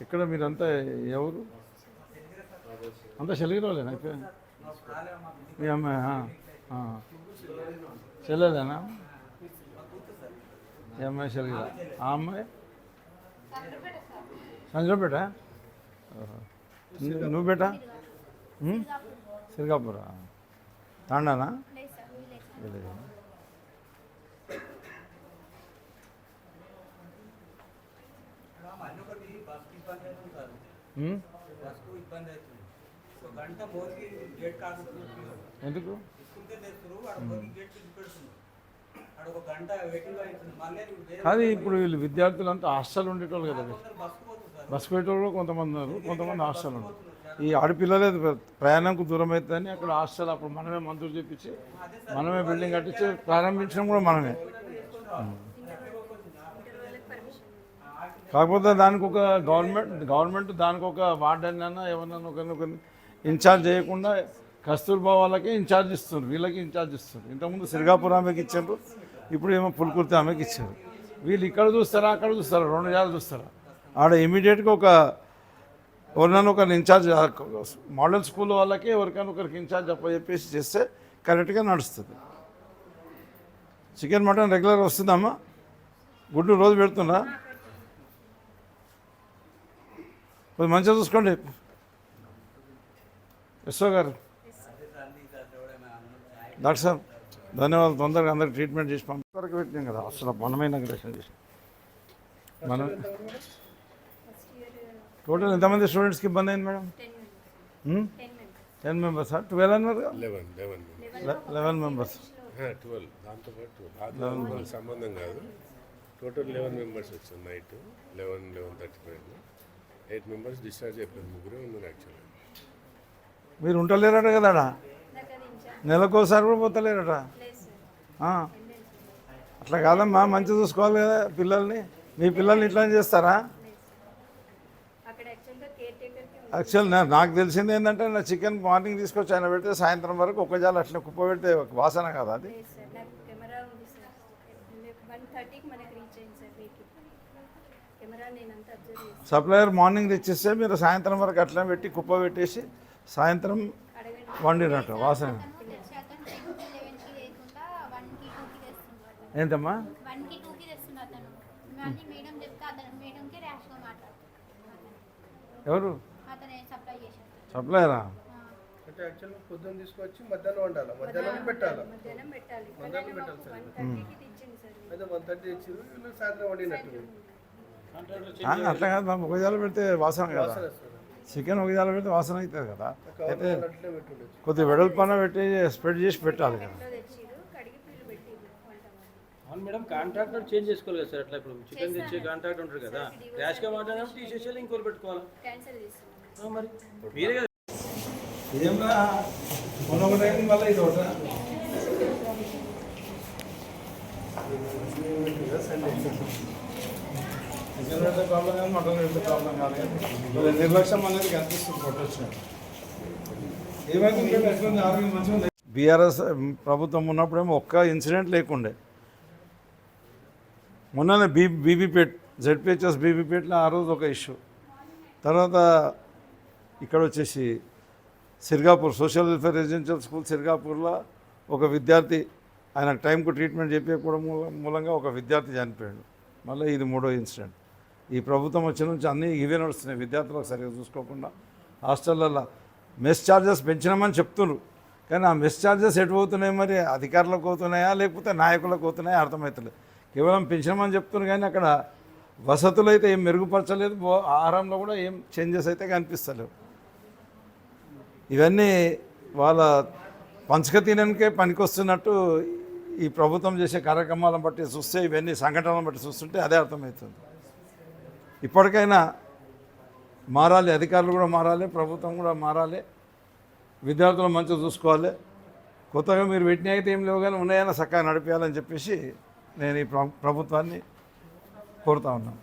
ఇక్కడ మీరంతా ఎవరు? అంతా చెలిగిరోలేనా అయిపోయి మీ అమ్మాయి. చెల్లెలేనా? ఈ అమ్మాయి చెలిగిరా ఆ అమ్మాయి? సంజయపేట నువ్వు బేటా సిరిగాపుర. తాండానా విలేజ్. ఒకటి బస్కి ఇబ్బంది అవుతుంది సార్ ఉమ్? బస్కు ఇబ్బంది అవుతుంది ఒక గంట మోరికి గేట్ కాకుండా ఎందుకు తీసుకుంటే తెస్తారు వాడు మోరికి గేట్ తీసి పెడుతుంది ఆడ ఒక గంట వెయిటింగ్ అవుతుంది మళ్ళీ వేరే అది ఇప్పుడు వీళ్ళు విద్యార్థులంతా హాస్టల్ ఉండేటోళ్ళు కదా కొందరు బస్కు పోతుంది సార్ బస్ పెట్టేవాళ్ళు కొంతమంది ఉన్నారు. కొంతమంది హాస్టల్ ఉన్నారు ఈ ఆడపిల్లలే ప్రయాణంకు దూరం అవుతుందని అక్కడ హాస్టల్ అప్పుడు మనమే మంజూరు చేపించి మనమే బిల్డింగ్ కట్టించి ప్రారంభించడం కూడా మనమే. కాకపోతే దానికి ఒక గవర్నమెంట్ గవర్నమెంట్ దానికి ఒక వార్డెన్ అన్నా ఎవరన్నా ఒక ఇన్ఛార్జ్ చేయకుండా కస్తూర్బా వాళ్ళకి ఇన్ఛార్జ్ ఇస్తున్నారు. వీళ్ళకి ఇన్ఛార్జ్ ఇస్తున్నారు. ఇంతకుముందు సిరిగాపురం ఆమెకి ఇచ్చారు ఇప్పుడు ఏమో పులికుర్తి ఆమెకి ఇచ్చారు. వీళ్ళు ఇక్కడ చూస్తారా అక్కడ చూస్తారా రెండు జాలు చూస్తారా? ఆడ ఇమీడియట్గా ఒక ఎవరినైనా ఒకరిని ఇన్ఛార్జ్ మోడల్ స్కూల్ వాళ్ళకి ఎవరికైనా ఒకరికి ఇన్ఛార్జ్ అప్ప చెప్పేసి చేస్తే కరెక్ట్గా నడుస్తుంది. చికెన్ మటన్ రెగ్యులర్ వస్తుందమ్మా. గుడ్డు రోజు పెడుతున్నా కొద్దిగా మంచిగా చూసుకోండి. ఎస్ఓ గారు. డాక్టర్ సార్ ధన్యవాదాలు తొందరగా అందరికి ట్రీట్మెంట్ చేసి పంపి. వరకు పెట్టినాం కదా అసలు మనమే ఇనాగ్రేషన్ చేసి. మనం టోటల్ ఎంతమంది స్టూడెంట్స్కి ఇబ్బంది అయింది మేడం? టెన్ మెంబర్స్ ట్వెల్వ్ అన్నారు eleven eleven eleven members twelve దాంతో పాటు దాంతో సంబంధం కాదు. టోటల్ లెవెన్ మెంబర్స్ వచ్చారు night eleven eleven thirty five eight members discharge అయిపోయారు. ముగ్గురే ఉన్నారు యాక్చువల్లీ మీరు ఉంటలేరట కదా? నెలకోసారి కూడా పోతలేరట. అట్లా కాదమ్మా మంచిగా చూసుకోవాలి కదా పిల్లల్ని. మీ పిల్లల్ని ఇట్లా చేస్తారా? యాక్చువల్గా యాక్చువల్ నా- నాకు తెలిసింది ఏంటంటే నా చికెన్ మార్నింగ్ తీసుకొచ్చి ఆయన పెడితే సాయంత్రం వరకు ఒక జాలు అట్లా కుప్ప పెడితే ఒక వాసన కదా అది? సప్లయర్ మార్నింగ్ తెచ్చిస్తే మీరు సాయంత్రం వరకు అట్లా పెట్టి కుప్ప పెట్టేసి సాయంత్రం వండినట్టు వాసన. ఏంటమ్మా? ఎవరు? అతనే సప్లై చేశారు సప్లయరా? అంటే యాక్చువల్గా పొద్దున్న తీసుకొచ్చి మధ్యాహ్నం వండాలి? మధ్యాహ్నం పెట్టాలి? మధ్యాహ్నం పెట్టాలి. సార్. అయితే వన్ థర్టీ ఇచ్చారు సాయంత్రం వండినట్టు. అట్లా కాదు మా ఒక జాలు పెడితే వాసన కదా. చికెన్ ఒక జాలు పెడితే వాసన అవుతుంది కదా. అయితే కొద్దిగా వెడల్పన పెట్టి స్ప్రెడ్ చేసి పెట్టాలి కదా. అవును మేడం కాంట్రాక్టర్ చేంజ్ చేసుకోవాలి కదా సార్ అట్లా ఇప్పుడు. చికెన్ తెచ్చే కాంట్రాక్ట్ ఉంటారు కదా. ర్యాష్గా మాట్లాడినప్పుడు తీసేసేయాలి ఇంకోటి పెట్టుకోవాలి? మరి. మీరే కదా. ఇదేంరా మొన్న ఒకటి అయింది మళ్ళీ ఇది ఒకటా? చికెన్ ప్రాబ్లం కానీ మటన్ పెడితే ప్రాబ్లం కానీ నిర్లక్ష్యం అనేది కనిపిస్తుంది ప్రొటెక్షన్ ఏమైతే ఆరోగ్యం మంచిగా బీఆర్ఎస్ ప్రభుత్వం ఉన్నప్పుడేమో ఒక్క ఇన్సిడెంట్ లేకుండే. మొన్ననే బీ బీబీపేట్ జెడ్పీహెచ్ఎస్ బీబీపేట్లో ఆ రోజు ఒక ఇష్యూ. తర్వాత ఇక్కడ వచ్చేసి Sirgapur social welfare residential school సిర్గాపూర్లో ఒక విద్యార్థి ఆయన టైంకు ట్రీట్మెంట్ చెప్పకపోవడం మూలంగా ఒక విద్యార్థి చనిపోయాడు. మళ్ళీ ఇది మూడో ఇన్సిడెంట్. ఈ ప్రభుత్వం వచ్చిన నుంచి అన్నీ ఇవే నడుస్తున్నాయి విద్యార్థులకు సరిగ్గా చూసుకోకుండా హాస్టళ్ళల్లో మెస్ ఛార్జెస్ పెంచినామని చెప్తున్నారు. కానీ ఆ మెస్ ఛార్జెస్ ఎటు పోతున్నాయి మరి? అధికారులకు అవుతున్నాయా లేకపోతే నాయకులకు అవుతున్నాయా అర్థమవుతలేదు. కేవలం పెంచినామని చెప్తున్నారు కానీ అక్కడ వసతులు అయితే ఏం మెరుగుపరచలేదు. ఆహారంలో కూడా ఏం చేంజెస్ అయితే కనిపిస్తలేవు. ఇవన్నీ వాళ్ళ పంచక తినకే పనికొస్తున్నట్టు ఈ ప్రభుత్వం చేసే కార్యక్రమాలను బట్టి చూస్తే ఇవన్నీ సంఘటనలను బట్టి చూస్తుంటే అదే అర్థమవుతుంది. ఇప్పటికైనా మారాలి అధికారులు కూడా మారాలి ప్రభుత్వం కూడా మారాలి. విద్యార్థులు మంచిగా చూసుకోవాలి. కొత్తగా మీరు పెట్టినా అయితే ఏం లేవు కానీ ఉన్నాయని చక్కగా నడిపేయాలని చెప్పేసి నేను ఈ ప్రభుత్వాన్ని కోరుతా ఉన్నాను.